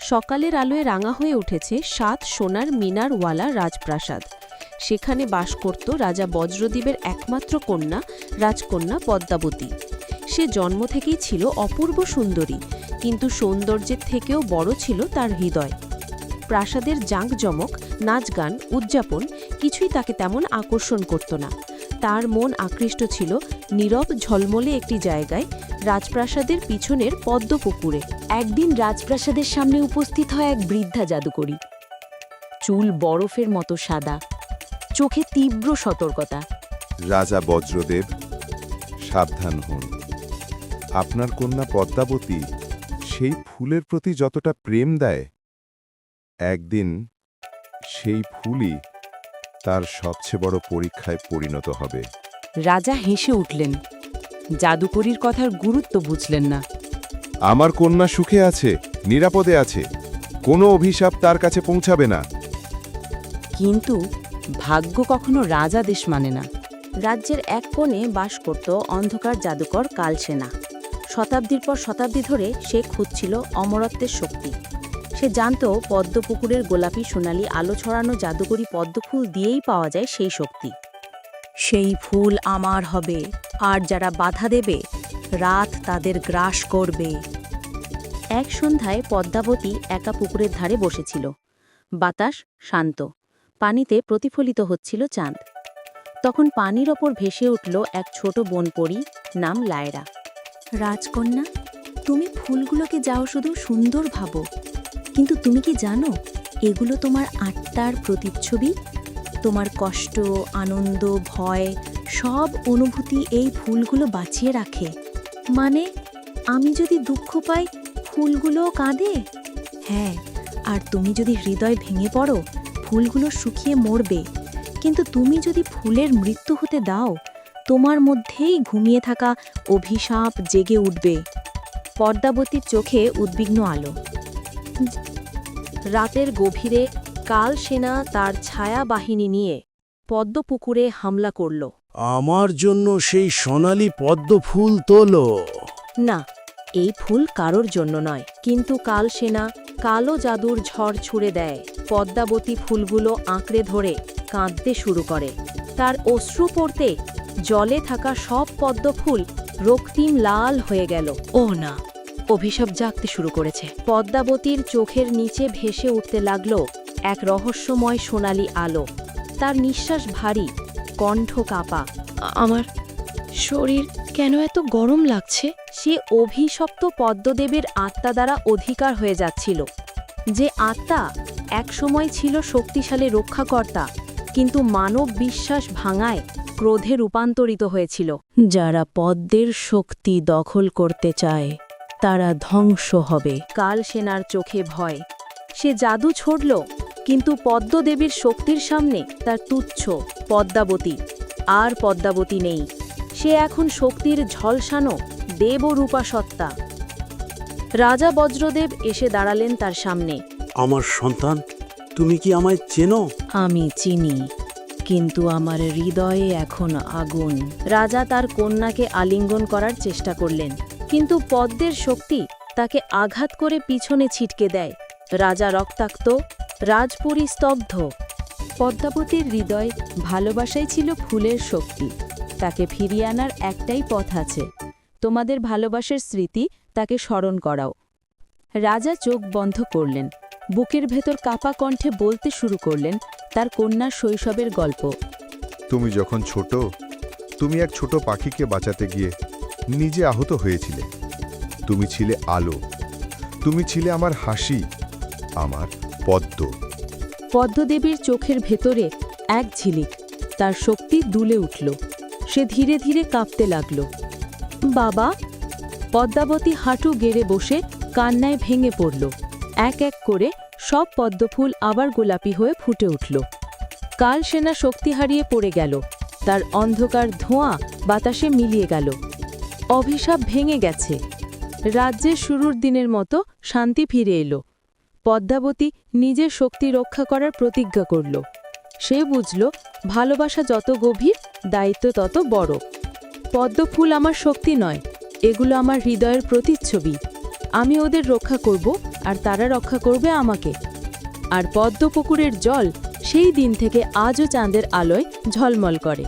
সকালের আলোয় রাঙা হয়ে উঠেছে সাত সোনার মিনারওয়ালা রাজপ্রাসাদ। সেখানে বাস করত রাজা বজ্রদ্বীপের একমাত্র কন্যা, রাজকন্যা পদ্মাবতী। সে জন্ম থেকেই ছিল অপূর্ব সুন্দরী, কিন্তু সৌন্দর্যের থেকেও বড় ছিল তার হৃদয়। প্রাসাদের জাঁকজমক নাচ গান উদযাপন কিছুই তাকে তেমন আকর্ষণ করত না। তার মন আকৃষ্ট ছিল নীরব ঝলমলে একটি জায়গায় রাজপ্রাসাদের পিছনের পদ্মপুকুরে। একদিন রাজপ্রাসাদের সামনে উপস্থিত হয় এক বৃদ্ধা জাদুকরী। চুল বরফের মতো সাদা। চোখে তীব্র সতর্কতা। রাজা বজ্রদেব সাবধান হন। আপনার কন্যা পদ্মাবতী সেই ফুলের প্রতি যতটা প্রেম দেয় একদিন সেই ফুলই তার সবচেয়ে বড় পরীক্ষায় পরিণত হবে। রাজা হেসে উঠলেন। জাদুকরীর কথার গুরুত্ব বুঝলেন না। আমার কন্যা সুখে আছে নিরাপদে আছে। কোনো অভিশাপ তার কাছে পৌঁছাবে না। কিন্তু ভাগ্য কখনো রাজা দেশ মানে না। রাজ্যের এক কোণে বাস করত অন্ধকার জাদুকর কালসেনা। শতাব্দীর পর শতাব্দী ধরে সে খুঁজছিল অমরত্বের শক্তি। সে জানত পদ্মপুকুরের গোলাপি সোনালি আলো ছড়ানো জাদুকরী পদ্মফুল দিয়েই পাওয়া যায় সেই শক্তি। সেই ফুল আমার হবে, আর যারা বাধা দেবে, রাত তাদের গ্রাস করবে। এক সন্ধ্যায় পদ্মাবতী একা পুকুরের ধারে বসেছিল। বাতাস শান্ত, পানিতে প্রতিফলিত হচ্ছিল চাঁদ। তখন পানির ওপর ভেসে উঠল এক ছোট বনপরি নাম লায়রা। রাজকন্যা, তুমি ফুলগুলোকে যাও শুধু সুন্দর ভাবো। কিন্তু তুমি কি জানো, এগুলো তোমার আত্মার প্রতিচ্ছবি? তোমার কষ্ট, আনন্দ, ভয়, সব অনুভূতি এই ফুলগুলো বাঁচিয়ে রাখে। মানে আমি যদি দুঃখ পাই ফুলগুলো কাঁদে? হ্যাঁ আর তুমি যদি হৃদয় ভেঙে পড়ো, ফুলগুলো শুকিয়ে মরবে। কিন্তু তুমি যদি ফুলের মৃত্যু হতে দাও, তোমার মধ্যেই ঘুমিয়ে থাকা অভিশাপ জেগে উঠবে। পদ্মাবতীর চোখে উদ্বিগ্ন আলো। রাতের গভীরে কাল সেনা তার ছায়া বাহিনী নিয়ে পদ্মপুকুরে হামলা করল। আমার জন্য সেই সোনালি পদ্ম ফুল তোলো। না এই ফুল কারোর জন্য নয় কিন্তু কাল সেনা কালো জাদুর ঝড় ছুড়ে দেয়। পদ্মাবতী ফুলগুলো আঁকড়ে ধরে কাঁদতে শুরু করে। তার অশ্রু পড়তে জলে থাকা সব পদ্মফুল রক্তিম লাল হয়ে গেল। ও না অভিশাপ জাগতে শুরু করেছে। পদ্মাবতীর চোখের নিচে ভেসে উঠতে লাগল এক রহস্যময় সোনালি আলো। তার নিঃশ্বাস ভারী কণ্ঠ কাপা। আমার শরীর কেন এত গরম লাগছে? সে অভিশপ্ত পদ্মদেবের আত্মা দ্বারা অধিকার হয়ে যাচ্ছিল। যে আত্মা একসময় ছিল শক্তিশালী রক্ষাকর্তা কিন্তু মানব বিশ্বাস ভাঙায় ক্রোধে রূপান্তরিত হয়েছিল। যারা পদ্মের শক্তি দখল করতে চায় তারা ধ্বংস হবে। কাল সেনার চোখে ভয়। সে জাদু ছড়ল কিন্তু পদ্মদেবীর শক্তির সামনে তার তুচ্ছ পদ্মাবতী। আর পদ্মাবতী নেই। সে এখন শক্তির ঝলসানো দেব ও রূপা সত্তা রাজা বজ্রদেব এসে দাঁড়ালেন তার সামনে। আমার সন্তান তুমি কি আমায় চেনো? আমি চিনি কিন্তু আমার হৃদয়ে এখন আগুন। রাজা তার কন্যাকে আলিঙ্গন করার চেষ্টা করলেন কিন্তু পদ্মের শক্তি তাকে আঘাত করে পিছনে ছিটকে দেয়। রাজা রক্তাক্ত রাজপুরী স্তব্ধ। পদ্মাবতীর হৃদয় ভালোবাসাই ছিল ফুলের শক্তি। তাকে ফিরিয়ে আনার একটাই পথ আছে। তোমাদের ভালোবাসার স্মৃতি তাকে স্মরণ করাও। রাজা চোখ বন্ধ করলেন। বুকের ভেতর কাপা কণ্ঠে বলতে শুরু করলেন তার কন্যার শৈশবের গল্প। তুমি যখন ছোট, তুমি এক ছোট পাখিকে বাঁচাতে গিয়ে নিজে আহত হয়েছিলে। তুমি ছিলে আলো। তুমি ছিলে আমার হাসি, আমার পদ্ম। পদ্মদেবীর চোখের ভেতরে এক ঝিলিক, তার শক্তি দুলে উঠল। সে ধীরে ধীরে কাঁপতে লাগল। বাবা! পদ্মাবতী হাঁটু গেড়ে বসে কান্নায় ভেঙে পড়ল। এক এক করে সব পদ্মফুল আবার গোলাপি হয়ে ফুটে উঠল। কাল সেনা শক্তি হারিয়ে পড়ে গেল। তার অন্ধকার ধোঁয়া বাতাসে মিলিয়ে গেল। অভিশাপ ভেঙে গেছে। রাজ্যের শুরুর দিনের মতো শান্তি ফিরে এলো। পদ্মাবতী নিজের শক্তি রক্ষা করার প্রতিজ্ঞা করল। সে বুঝল, ভালোবাসা যত গভীর, দায়িত্ব তত বড়। পদ্মফুল আমার শক্তি নয়, এগুলো আমার হৃদয়ের প্রতিচ্ছবি। আমি ওদের রক্ষা করব, আর তারা রক্ষা করবে আমাকে। আর পদ্মপুকুরের জল সেই দিন থেকে আজও চাঁদের আলোয় ঝলমল করে।